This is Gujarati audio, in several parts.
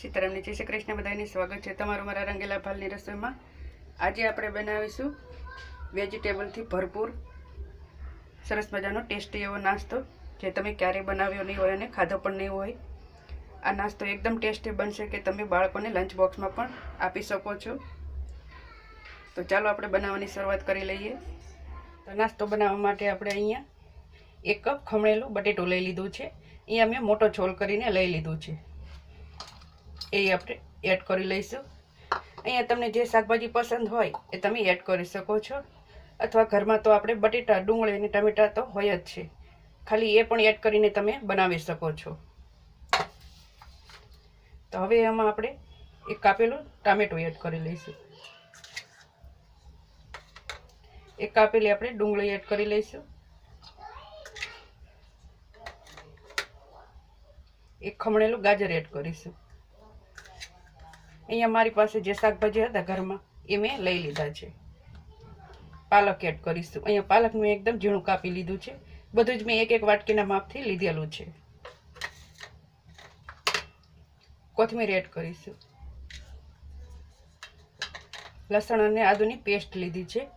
સીતારામની જય શ્રી કૃષ્ણ બધાની સ્વાગત છે તમારું મારા રંગેલા ભાલની રસોઈમાં. આજે આપણે બનાવીશું વેજીટેબલથી ભરપૂર સરસ મજાનો ટેસ્ટી એવો નાસ્તો, જે તમે ક્યારેય બનાવ્યો નહીં હોય અને ખાધો પણ નહીં હોય. આ નાસ્તો એકદમ ટેસ્ટી બનશે કે તમે બાળકોને લંચ બોક્સમાં પણ આપી શકો છો. તો ચાલો આપણે બનાવવાની શરૂઆત કરી લઈએ. તો નાસ્તો બનાવવા માટે આપણે અહીંયા એક કપ ખમણેલું બટેટું લઈ લીધું છે. અહીંયા મેં મોટો છોલ કરીને લઈ લીધું છે. એ આપણે એડ કરી લઈશું. અહીંયા તમને જે શાકભાજી પસંદ હોય એ તમે એડ કરી શકો છો. અથવા ઘરમાં તો આપણે બટેટા, ડુંગળી અને ટમેટાં તો હોય જ છે. ખાલી એ પણ એડ કરીને તમે બનાવી શકો છો. તો હવે એમાં આપણે એક કાપેલું ટામેટું એડ કરી લઈશું. એક કાપેલી આપણે ડુંગળી એડ કરી લઈશું. એક ખમણેલું ગાજર એડ કરીશું. અહીંયા મારી પાસે જે શાકભાજી હતા ઘરમાં, એ મેં લઈ લીધા છે. પાલક એડ કરીશું. અહીંયા પાલક મેં એકદમ ઝીણું કાપી લીધું છે. બધું જ મેં એક એક વાટકીના માપથી લીધેલું છે. કોથમીર એડ કરીશું. લસણ અને આદુની પેસ્ટ લીધી છે.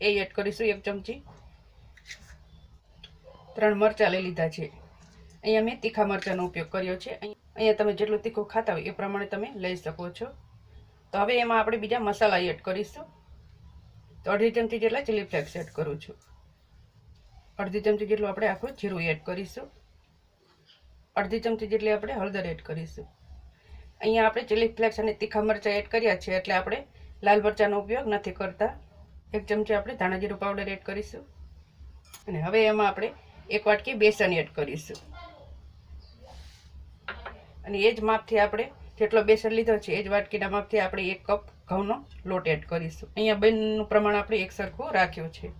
એ એડ કરીશું એક ચમચી. ત્રણ મરચાં લઈ લીધા છે. અહીંયા મેં તીખા મરચાંનો ઉપયોગ કર્યો છે. અહીંયા તમે જેટલું તીખું ખાતા હોય એ પ્રમાણે તમે લઈ શકો છો. તો હવે એમાં આપણે બીજા મસાલા એડ કરીશું. તો અડધી ચમચી જેટલા ચીલી ફ્લેક્સ એડ કરું છું. અડધી ચમચી જેટલું આપણે આખું જીરું એડ કરીશું. અડધી ચમચી જેટલી આપણે હળદર એડ કરીશું. અહીંયા આપણે ચીલી ફ્લેક્સ અને તીખા મરચાં એડ કર્યા છે એટલે આપણે લાલ મરચાંનો ઉપયોગ નથી કરતા. એક ચમચી આપણે ધાણા જીરું પાવડર એડ કરીશું. અને હવે એમાં આપણે એક વાટકી બેસન એડ કરીશું. અને એ જ માપથી આપણે જેટલો બેસન લીધો છે, એ જ વાટકીના માપથી આપણે એક કપ ઘઉંનો લોટ એડ કરીશું. અહીંયા બંનેનું પ્રમાણ આપણે એક સરખું રાખ્યું છે.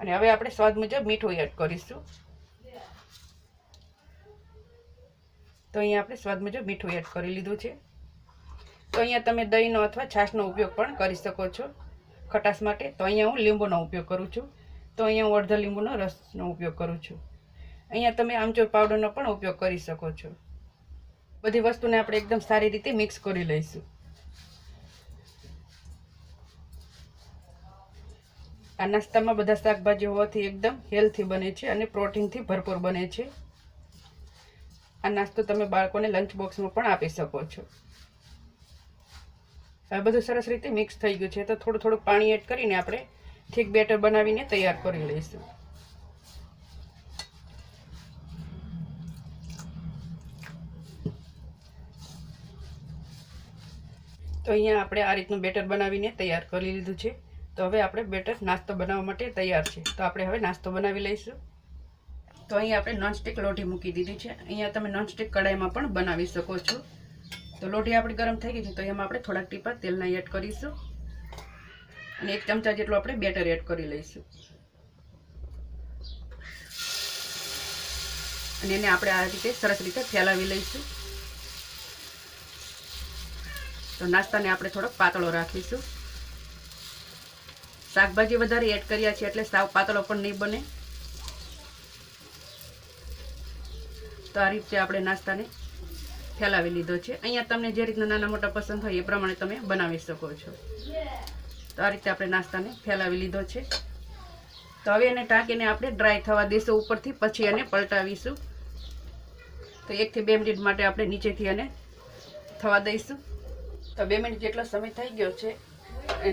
અને હવે આપણે સ્વાદ મુજબ મીઠું એડ કરીશું. તો અહીંયા આપણે સ્વાદ મુજબ મીઠું એડ કરી લીધું છે. તો અહીંયા તમે દહીંનો અથવા છાશનો ઉપયોગ પણ કરી શકો છો ખટાશ માટે. તો અહીંયા હું લીંબુનો ઉપયોગ કરું છું. તો અહીંયા હું અડધા લીંબુનો રસનો ઉપયોગ કરું છું. અહીંયા તમે આમચૂર પાવડરનો પણ ઉપયોગ કરી શકો છો. બધી વસ્તુને આપણે એકદમ સારી રીતે મિક્સ કરી લઈશું. આ નાસ્તામાં બધા શાકભાજી હોવાથી એકદમ હેલ્થી બને છે અને પ્રોટીનથી ભરપૂર બને છે. આ નાસ્તો તમે બાળકોને લંચ બોક્સમાં પણ આપી શકો છો. હવે બધું સરસ રીતે મિક્સ થઈ ગયું છે તો થોડું થોડું પાણી એડ કરીને આપણે ઠીક બેટર બનાવીને તૈયાર કરી લઈશું. તો અહીંયા આપણે આ રીતનું બેટર બનાવીને તૈયાર કરી લીધું છે. તો હવે આપણે બેટર નાસ્તો બનાવવા માટે તૈયાર છે. તો આપણે હવે નાસ્તો બનાવી લઈશું. તો અહીંયા આપણે નોનસ્ટિક લોઢી મૂકી દીધી છે. અહીંયા તમે નોનસ્ટિક કડાઈમાં પણ બનાવી શકો છો. તો લોઢી આપણી ગરમ થઈ ગઈ છે, તો એમાં આપણે થોડાક ટીપા તેલના એડ કરીશું. અને એક ચમચા જેટલું આપણે બેટર એડ કરી લઈશું. અને એને આપણે આ રીતે સરસ રીતે ફેલાવી લઈશું. તો નાસ્તાને આપણે થોડોક પાતળો રાખીશું. શાકભાજી વધારે એડ કર્યા છે એટલે સાવ પાતળો પણ નહીં બને. તો આ રીતે આપણે નાસ્તાને ફેલાવી લીધો છે. અહીંયા તમને જે રીતના નાના મોટા પસંદ હોય એ પ્રમાણે તમે બનાવી શકો છો. તો આ રીતે આપણે નાસ્તાને ફેલાવી લીધો છે. તો હવે એને ટાંકીને આપણે ડ્રાય થવા દઈશું ઉપરથી, પછી એને પલટાવીશું. તો એકથી બે મિનિટ માટે આપણે નીચેથી એને થવા દઈશું. તો બે મિનિટ જેટલો સમય થઈ ગયો છે.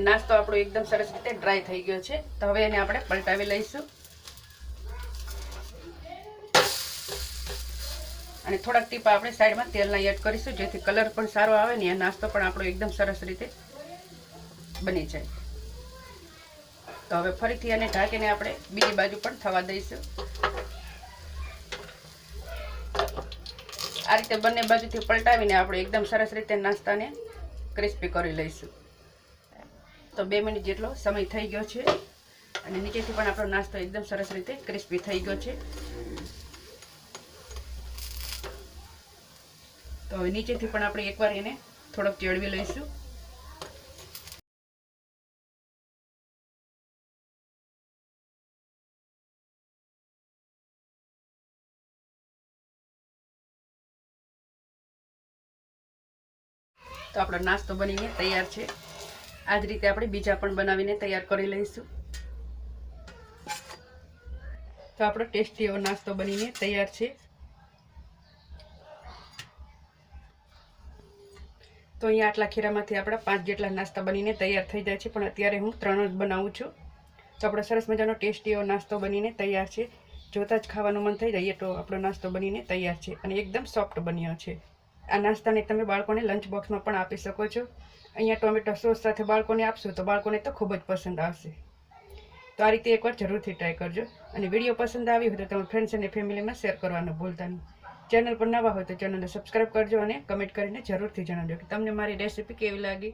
નાસ્તો આપણો એકદમ સરસ રીતે ડ્રાય થઈ ગયો છે. તો હવે એને આપણે પલટાવી લઈશું. અને થોડાક ટીપા આપણે સાઈડમાં તેલના એડ કરીશું, જેથી કલર પણ સારો આવે ને નાસ્તો પણ આપણો એકદમ સરસ રીતે બની જાય. તો હવે ફરીથી એને ઢાંકીને આપણે બીજી બાજુ પણ થવા દઈશું. આ રીતે બંને બાજુથી પલટાવીને આપણે એકદમ સરસ રીતે નાસ્તાને ક્રિસ્પી કરી લઈશું. તો બે મિનિટ જેટલો સમય થઈ ગયો છે. અને નીચેથી પણ આપણો નાસ્તો એકદમ સરસ રીતે ક્રિસ્પી થઈ ગયો છે. તો હવે નીચેથી પણ આપણે એકવાર એને થોડોક ચેડવી લઈશું. તો આપણો નાસ્તો બનીને તૈયાર છે. આ જ રીતે આપણે બીજા પણ બનાવીને તૈયાર કરી લઈશું. તો આપણો ટેસ્ટી એવો નાસ્તો બનીને તૈયાર છે. તો અહીંયા આટલા ખીરામાંથી આપણા પાંચ જેટલા નાસ્તા બનીને તૈયાર થઈ જાય છે, પણ અત્યારે હું ત્રણ જ બનાવું છું. તો આપણો સરસ મજાનો ટેસ્ટી એવો નાસ્તો બનીને તૈયાર છે. જોતાં જ ખાવાનું મન થઈ જાય તો આપણો નાસ્તો બનીને તૈયાર છે અને એકદમ સોફ્ટ બન્યો છે. આ નાસ્તાને તમે બાળકોને લંચ બોક્સમાં પણ આપી શકો છો. અહીંયા ટોમેટો સોસ સાથે બાળકોને આપશો તો બાળકોને તો ખૂબ જ પસંદ આવશે. તો આ રીતે એકવાર જરૂરથી ટ્રાય કરજો. અને વીડિયો પસંદ આવી હોય તો તમે ફ્રેન્ડ્સ અને ફેમિલીમાં શેર કરવાનું ભૂલતા નહીં. ચેનલ પર નવા હોય તો ચેનલને સબસ્ક્રાઈબ કરજો અને કમેન્ટ કરીને જરૂરથી જણાવજો કે તમને મારી રેસીપી કેવી લાગી?